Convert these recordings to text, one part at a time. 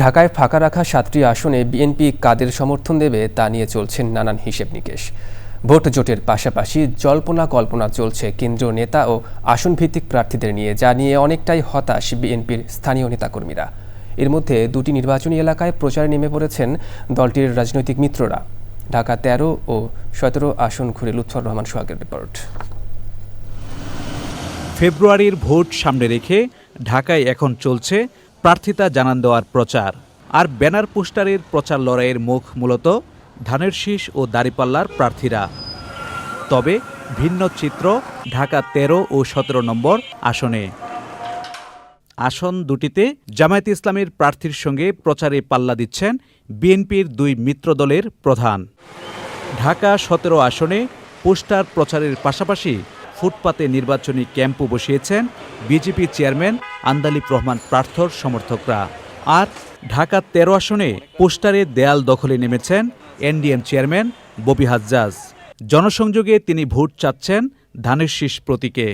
ঢাকায় ফাঁকা রাখা সাতটি আসনে বিএনপি কাদের সমর্থন দেবে তা নিয়ে চলছেন নানান হিসেব নিকেশ। ভোট জোটের পাশাপাশি জল্পনা কল্পনা চলছে কেন্দ্রীয় নেতা ও আসন ভিত্তিক প্রার্থীদের নিয়ে, যা নিয়ে অনেকটাই হতাশ বিএনপির স্থানীয় নেতাকর্মীরা। এর মধ্যে দুটি নির্বাচনী এলাকায় প্রচারে নেমে পড়েছেন দলটির রাজনৈতিক মিত্ররা। ঢাকা তেরো ও সতেরো আসন ঘুরে লুৎফর রহমান সোহাগের রিপোর্ট। ফেব্রুয়ারির ভোট সামনে রেখে ঢাকায় এখন চলছে প্রার্থিতা জানান দেওয়ার প্রচার। আর ব্যানার পোস্টারের প্রচার লড়াইয়ের মুখ মূলত ধানের শীষ ও দাড়িপাল্লার প্রার্থীরা। তবে ভিন্ন চিত্র ঢাকা তেরো ও সতেরো নম্বর আসনে। আসন দুটিতে জামায়াত ইসলামের প্রার্থীর সঙ্গে প্রচারে পাল্লা দিচ্ছেন বিএনপির দুই মিত্র দলের প্রধান। ঢাকা সতেরো আসনে পোস্টার প্রচারের পাশাপাশি ফুটপাতে নির্বাচনী ক্যাম্পও বসিয়েছেন বিজেপি চেয়ারম্যান আন্দালিব রহমান প্রার্থর সমর্থকরা। আর ঢাকা তেরো আসনে পোস্টারে দেয়াল দখলে নেমেছেন এনডিএম চেয়ারম্যান ববি হাজ্জাজ। জনসংযোগে তিনি ভোট চাচ্ছেন ধানের শীষ প্রতীকে।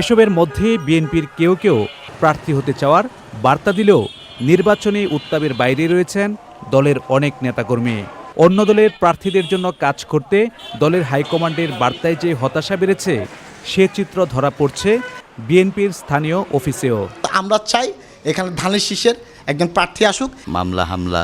এসবের মধ্যে বিএনপির কেউ কেউ প্রার্থী হতে চাওয়ার বার্তা দিলেও নির্বাচনী উত্তাপের বাইরে রয়েছেন দলের অনেক নেতাকর্মী। অন্য দলের প্রার্থীদের জন্য কাজ করতে দলের হাইকমান্ডের বার্তায় যে হতাশা বেড়েছে, সে চিত্র ধরা পড়ছে বিএনপির স্থানীয় অফিসেও। আমরা চাই এখানে ধানের শীষের একজন প্রার্থী আসুক। মামলা হামলা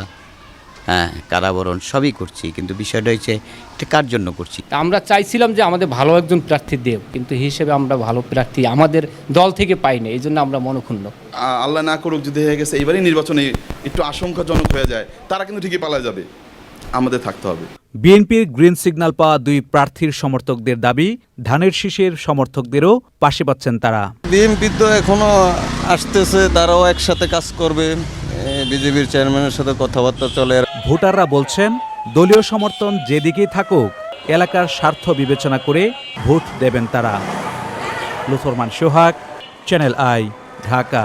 হ্যাঁ কারাবরণ সবই করছি কিন্তু বিষয়টা হচ্ছে এটা কার জন্য করছি? আমরা চাইছিলাম যে আমাদের ভালো একজন প্রার্থী দেব কিন্তু হিসেবে আমরা ভালো প্রার্থী আমাদের দল থেকে পাইনি এই জন্য আমরা মনক্ষুণ্ণ। আল্লাহ না করুক যদি হয়ে গেছে এবারই নির্বাচনে একটু আশঙ্কাজনক হয়ে যায় তারা কিন্তু ঠিকই পালা যাবে। আমাদের থাকতে হবে। বিএনপির গ্রিন সিগন্যাল পাওয়া দুই প্রার্থীর সমর্থকদের দাবি ধানের শীষের সমর্থকদেরও পাশে পাচ্ছেন তারা। বিএনপি তো এখনও আসতেছে তারাও একসাথে কাজ করবে। বিজেপির চেয়ারম্যানের সাথে কথাবার্তা চলে। ভোটাররা বলছেন দলীয় সমর্থন যেদিকেই থাকুক এলাকার স্বার্থ বিবেচনা করে ভোট দেবেন তারা। লুথরমান সোহাগ চ্যানেল আই ঢাকা।